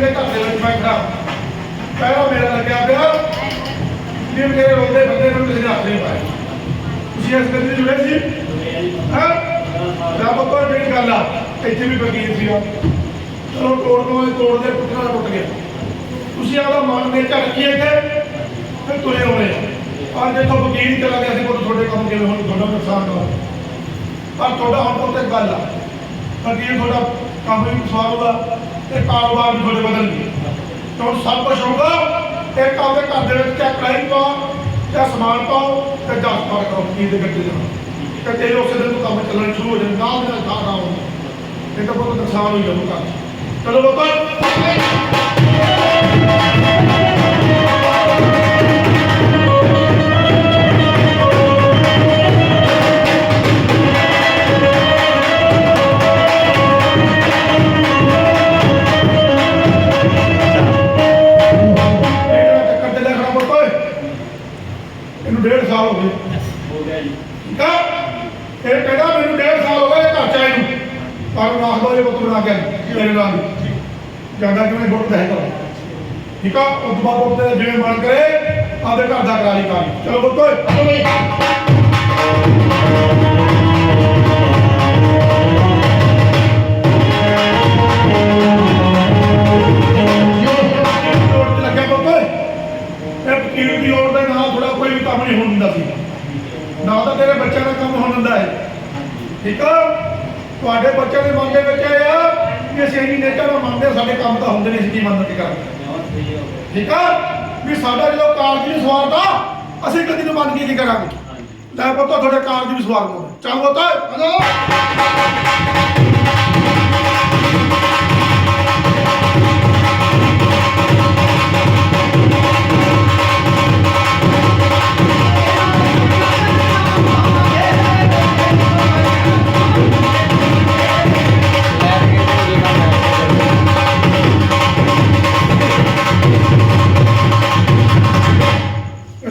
ਦੇ ਘਰ ਦੇ ਵਿੱਚ ਮੈਂ ਖੜਾ ਪਹਿਲਾਂ ਮੇਰਾ ਲੱਗਿਆ ਪਿਆ? ਕਿ ਮੇਰੇ ਰੋਂਦੇ ਬੰਦੇ ਨੂੰ ਕਿਸੇ ਹੱਥ ਨਹੀਂ ਪਾਇਆ ਤੁਸੀਂ ਇਸ ਗੱਲ ਜੁੜੇ ਸੀ? ਹਾਂ? ਰੱਬ ਕੋਲ ਜਿਹੜੀ ਗੱਲ ਆ, ਇੱਥੇ ਵੀ ਵਕੀਲ ਸੀਗਾ ਚਲੋ ਤੋੜ ਦੋ ਤੋੜ ਦੇ ਟੁੱਟਣਾ ਟੁੱਟ ਗਿਆ। ਤੁਸੀਂ ਆਪਦਾ ਮਨ ਦੇ ਝੜਕੀ ਇੱਥੇ? ਫਿਰ ਤੁਰੇ ਹੋਣੇ ਅੱਜ ਦੇਖੋ ਵਕੀਲ ਚਲਾ ਗਿਆ ਸੀ ਕੋਲ ਤੁਹਾਡੇ ਕੰਮ ਕਿਵੇਂ ਹੁਣ ਤੁਹਾਡਾ ਨੁਕਸਾਨ ਹੋਇਆ ਪਰ ਤੁਹਾਡਾ ਹੁਣ ਤੋਂ ਗੱਲ ਆ। ਵਕੀਲ ਤੁਹਾਡਾ ਕੰਮ ਵੀ ਸਵਾਰੂਗਾ ਤੇ ਕਾਰੋਬਾਰ ਵੀ ਤੁਹਾਡੇ ਬਦਲਣਗੇ ਤੇ ਸਭ ਕੁਝ ਹੋਊਗਾ ਇੱਕ ਆਪਦੇ ਘਰ ਦੇ ਵਿੱਚ ਚੈੱਕ ਕਰਾਈ ਪਾਓ, ਜਾਂ ਸਮਾਨ ਪਾਓ, ਤੇ ਜਾਂਚ ਪਾੜ ਕਰੋ ਵਕੀਲ ਦੇ ਗੱਡੇ ਦੇ ਤੇ ਤੇਰੇ ਉਸੇ ਦਿਨ ਤੋਂ ਕੰਮ ਚੱਲਣਾ ਸ਼ੁਰੂ ਹੋ ਜਾਣਾ, ਨਾਲ ਦੇ ਨਾਲ ਗਾਹ ਗਾਹ ਇਹ ਤਾਂ ਬਹੁਤ ਨੁਕਸਾਨ ਹੋ ਜਾਊਗਾ। ਚਲੋ ਬੱਬਾ। ਇਹਨੂੰ ਡੇਢ ਸਾਲ ਹੋ ਗਏ। ਹੋ ਗਿਆ ਜੀ ਠੀਕ ਆ ਇਹ ਕਹਿੰਦਾ ਮੈਨੂੰ ਡੇਢ ਸਾਲ ਹੋ ਗਏ ਘਰ ਚ ਆਏ ਨੂੰ। ਪਰ ਉਹ ਇਹ ਪੁੱਤ ਬਣਾ ਕੇ ਮੇਰੇ ਨਾਲ। ਜਾਂਦਾ ਕਿਵੇਂ ਗੁੱਟ ਦੇ ਕਰੋ ਠੀਕ ਆ? ਉਸ ਤੋਂ ਬਾਅਦ ਪੁੱਤ ਜਿਵੇਂ ਮਨ ਕਰੇ, ਆਪਦੇ ਘਰ ਦਾ ਕਰਾਲੀ ਕਰ ਚਲੋ ਪੁੱਤ ਓਏ ਚਲੋ ਬਈ। ਤੋੜ ਤੇ ਕੰਮ ਨਹੀਂ ਹੋਣ ਸੀ। ਨਾ ਤਾਂ ਤੇਰੇ ਬੱਚਿਆਂ ਦਾ ਕੰਮ ਹੋਣ ਦਿੰਦਾ ਹੈ। ਠੀਕ ਆ? ਤੁਹਾਡੇ ਬੱਚਿਆਂ ਦੇ ਮਨ ਦੇ ਵਿੱਚ ਇਹ ਆ ਕਿ ਅਸੀਂ ਇੰਨੀ ਨੇਚਰ ਨਾਲ ਮੰਨਦੇ ਹਾਂ, ਸਾਡੇ ਕੰਮ ਤਾਂ ਹੁੰਦੇ ਨਹੀਂ ਸੀ ਕੀ ਮੰਨ ਕਰਦੇ ਠੀਕ ਆ? ਵੀ ਸਾਡਾ ਜਦੋਂ ਕਾਰਜ ਨਹੀਂ ਸਵਾਰਦਾ ਅਸੀਂ ਕਦੀ ਨੂੰ ਮੰਨ ਕੇ ਕੀ ਕਰਾਂਗੇ? ਲੈ ਪੁੱਤ ਤੁਹਾਡੇ ਕਾਰਜ ਵੀ ਸਵਾਰ ਦੋ ਚੱਲ ਪੁੱਤ ਹਲੋ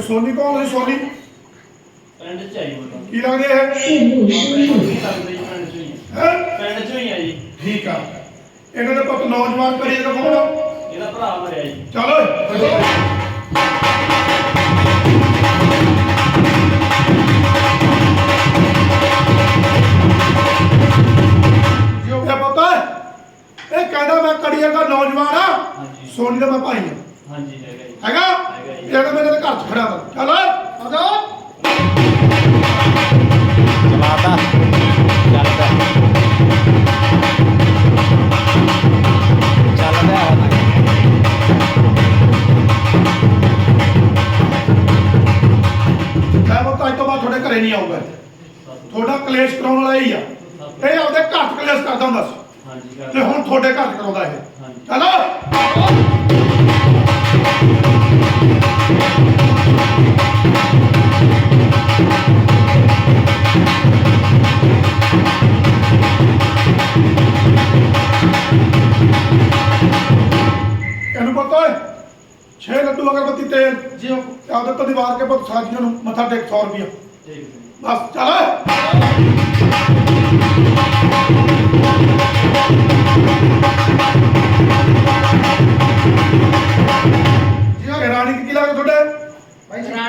ਸੋਨੀ ਕੌਣ ਹੈ ਸੋਨੀ? ਪਿੰਡ ਚ ਆਈ ਬੋਲੋ। ਕੀ ਲੱਗਦੇ ਹੈ ਪਿੰਡ ਚ ਹੀ? ਹੈ ਪਿੰਡ ਚ ਹੀ ਆ ਜੀ। ਠੀਕ ਆ। ਇਹਨਾਂ ਦੇ ਪੁੱਤ ਨੌਜਵਾਨ ਕਰੀ ਦਾ ਕੌਣ ਆ? ਇਹਦਾ ਭਰਾ ਮਰਿਆ ਜੀ। ਚੱਲ ਓਏ ਜਿਉ ਮੇਰਾ ਪੁੱਤ? ਇਹ ਕਹਿੰਦਾ ਮੈਂ ਕੜੀਆਂ ਦਾ ਨੌਜਵਾਨ ਆ। ਹਾਂਜੀ। ਸੋਨੀ ਦਾ ਮੈਂ ਭਾਈ ਆ। ਹਾਂਜੀ ਹੈਗਾ ਜੀ। ਹੈਗਾ? ਹੈਗਾ ਜੀ। ਇਹ ਕਹਿੰਦਾ ਮੇਰੇ ਘਰ ਚ ਖੜਾ ਵਾ। ਚੱਲ ਓਏ ਆ ਜਾ। ਚਲਾਤਾ ਚੱਲਦਾ। ਚੱਲਦਾ ਮੈਂ ਪੁੱਤ ਅੱਜ ਤੋਂ ਬਾਅਦ ਤੁਹਾਡੇ ਘਰੇ ਨਹੀਂ ਆਊਗਾ। ਤੁਹਾਡਾ ਕਲੇਸ਼ ਕਰਾਉਣ ਵਾਲਾ ਹੀ ਆ। ਇਹ ਆਪਦੇ ਘਰ ਚ ਕਲੇਸ਼ ਕਰਦਾ ਹੁੰਦਾ ਸੀ। ਹਾਂਜੀ ਤੇ ਕਰ ਹੁਣ ਤੁਹਾਡੇ ਘਰ ਚ ਕਰਾਉਂਦਾ ਇਹ। ਹਾਂਜੀ। ਚਲੋ 6 ਲੱਡੂ ਅਗਰਬੱਤੀ ਤੇਲ ਜੀ ਆਪਦੇ ਤੋਂ ਦੀਵਾਰ ਕੇ ਪੁੱਤ ਸਾਜੀਆਂ ਨੂੰ ਮੱਥਾ ਟੇਕ 100 ਰੁਪਿਆ ਠੀਕ ਹੈ ਜੀ। ਬਸ ਚੱਲ ਓਏ ਜੀ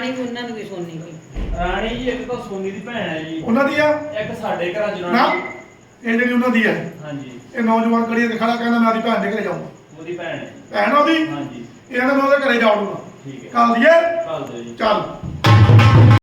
ਰਾਣੀ ਵੀ ਉਹਨਾਂ ਨੂੰ ਵੀ ਸੋਨੀ ਕੋਈ ਰਾਣੀ ਜੀ ਇੱਕ ਤਾਂ ਸੋਨੀ ਦੀ ਭੈਣ ਹੈ ਜੀ। ਉਹਨਾਂ ਦੀ ਆ? ਇੱਕ ਸਾਡੇ ਘਰਾਂ ਨਾ ਰਾਣੀ। ਇਹ ਜਿਹੜੀ ਉਹਨਾਂ ਦੀ ਹੈ ਹਾਂਜੀ। ਇਹ ਨੌਜਵਾਨ ਕੜੀ ਤੇ ਖੜਾ ਕਹਿੰਦਾ ਮੈਂ ਆਪਣੀ ਭੈਣ ਦੇ ਘਰੇ ਜਾਊਂਗਾ। ਉਹਦੀ ਭੈਣ ਹੈ। ਭੈਣ ਉਹਦੀ? ਹਾਂਜੀ। ਇਹਨਾਂ ਨੂੰ ਉਹਦੇ ਘਰੇ ਜਾਊਂਗਾ। ਠੀਕ ਹੈ। ਕਾਲ ਦੀਏ। ਕੱਲ ਦੇ ਜੀ। ਚੱਲ।